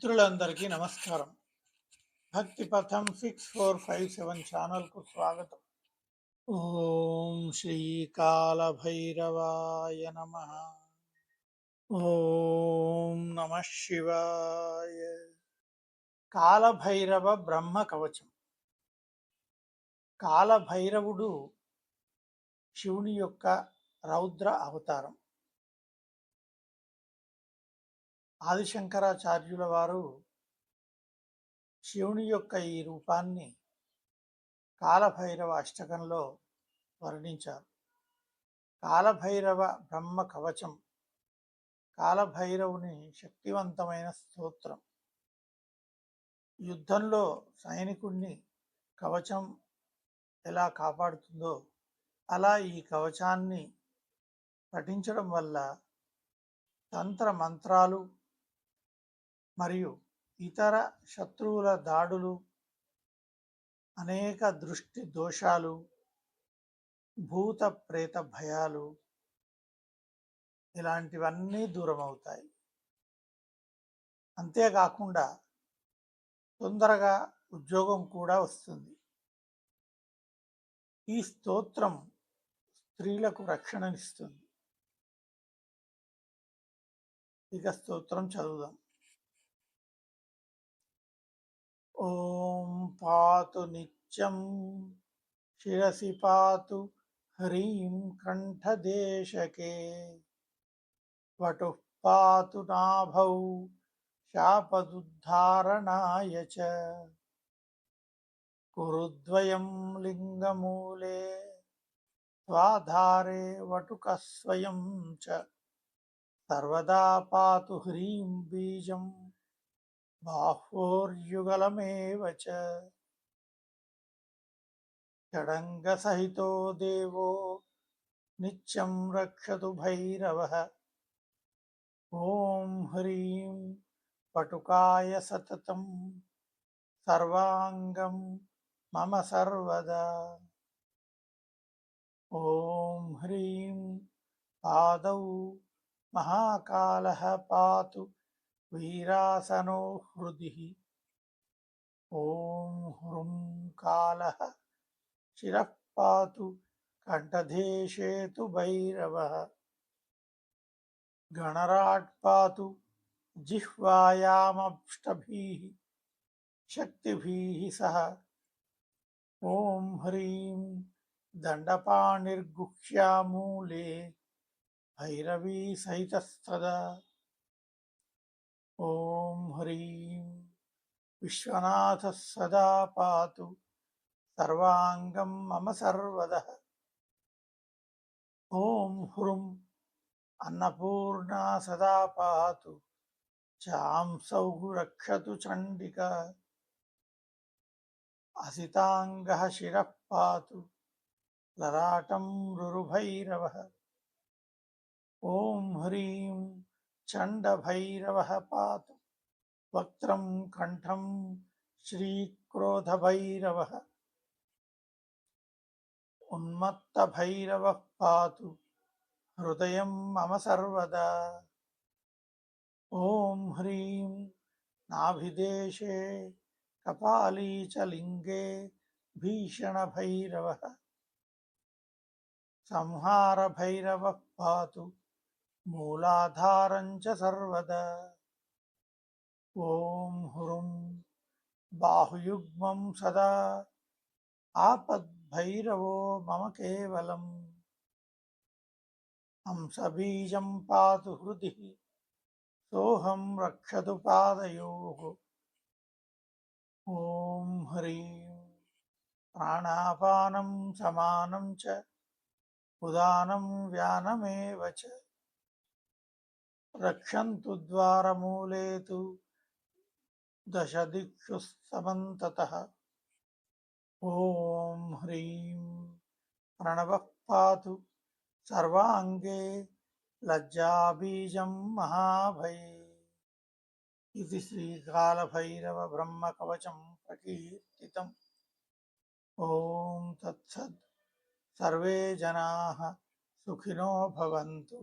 మిత్రులందరికీ నమస్కారం. భక్తి పథం సిక్స్ ఫోర్ ఫైవ్ సెవెన్ ఛానల్కు స్వాగతం. ఓం శ్రీకాల భైరవాయ నమ. ఓం నమ శివాయ. కాలభైరవ బ్రహ్మ కవచం. కాలభైరవుడు శివుని యొక్క రౌద్ర అవతారం. ఆదిశంకరాచార్యుల వారు శివుని యొక్క ఈ రూపాన్ని కాలభైరవ అష్టకంలో వర్ణించారు. కాలభైరవ బ్రహ్మ కవచం కాలభైరవుని శక్తివంతమైన స్తోత్రం. యుద్ధంలో సైనికుణ్ణి కవచం ఎలా కాపాడుతుందో అలా ఈ కవచాన్ని పఠించడం వల్ల తంత్ర మంత్రాలు మరియు ఇతర శత్రువుల దాడులు అనేక దృష్టి దోషాలు భూత ప్రేత భయాలు ఇలాంటివన్నీ దూరం అవుతాయి అంతేకాకుండా తొందరగా ఉద్యోగం కూడా వస్తుంది. ఈ స్తోత్రం స్త్రీలకు రక్షణనిస్తుంది. ఇక స్తోత్రం చదువుదాం. పాతు నిత్యం శిరసి పాతు హ్రీం కంఠదేశకే వటు పాతు నాభౌ శాపదుద్ధారణాయ చ. కురుద్వయం లింగమూలే స్వాధారే వటుకస్వయం చ. సర్వదా పాతు హ్రీం బీజం బాహ్వోర్యుగలమేవ చ షడంగసహితో దేవో నిత్యం రక్షతు భైరవ. ఓం హ్రీం పటుకాయ సతతం సర్వాంగం మమ సర్వదా. ఓం హ్రీం పాదౌ మహాకాళ పాతు వీరాసనో హృది. ఓం హృం కాల శిరః పాతు కంఠదేశేతు భైరవ గణరాట్ పాతు జిహ్వాయామష్టభీ శక్తిభీ సహ ఓం హ్రీం దండపాణిర్గుహ్యామూలే భైరవీ సహితస్తదా ह्रीं विश्वनाथः सदा पातु सर्वाङ्गं मम सर्वदः ॐ हृं अन्नपूर्णा सदा पातु चांसौ रक्षतु चण्डिका असिताङ्गः शिरः पातु ललाटं रुरुभैरवः ॐ ह्रीं चण्डभैरवः पातु వక్త్రం కంఠం శ్రీక్రోధభైరవ ఉన్మత్తభైరవ పాతు హృదయం మమ సర్వదా ఓం హ్రీం నాభిదేశే కపాలీచలింగే భీషణభైరవ సంహారభైరవ పాతు మూలాధారం చ సర్వదా ॐ हुरुं बाहुयुग्मं सदा आपद्भैरवो मम केवलम् हंसबीजं पातु हृदि सोऽहं रक्षतु पादयोः ॐ ह्रीं प्राणापानं समानं च उदानं व्यानमेव च रक्षन्तु द्वारमूले तु दशदिक्षु समन्ततः ॐ ह्रीं प्रणवः पातु सर्वाङ्गे लज्जाबीजं महाभये इति श्रीकालभैरवब्रह्मकवचं प्रकीर्तितम् ॐ तत्सत् सर्वे जनाः सुखिनो भवन्तु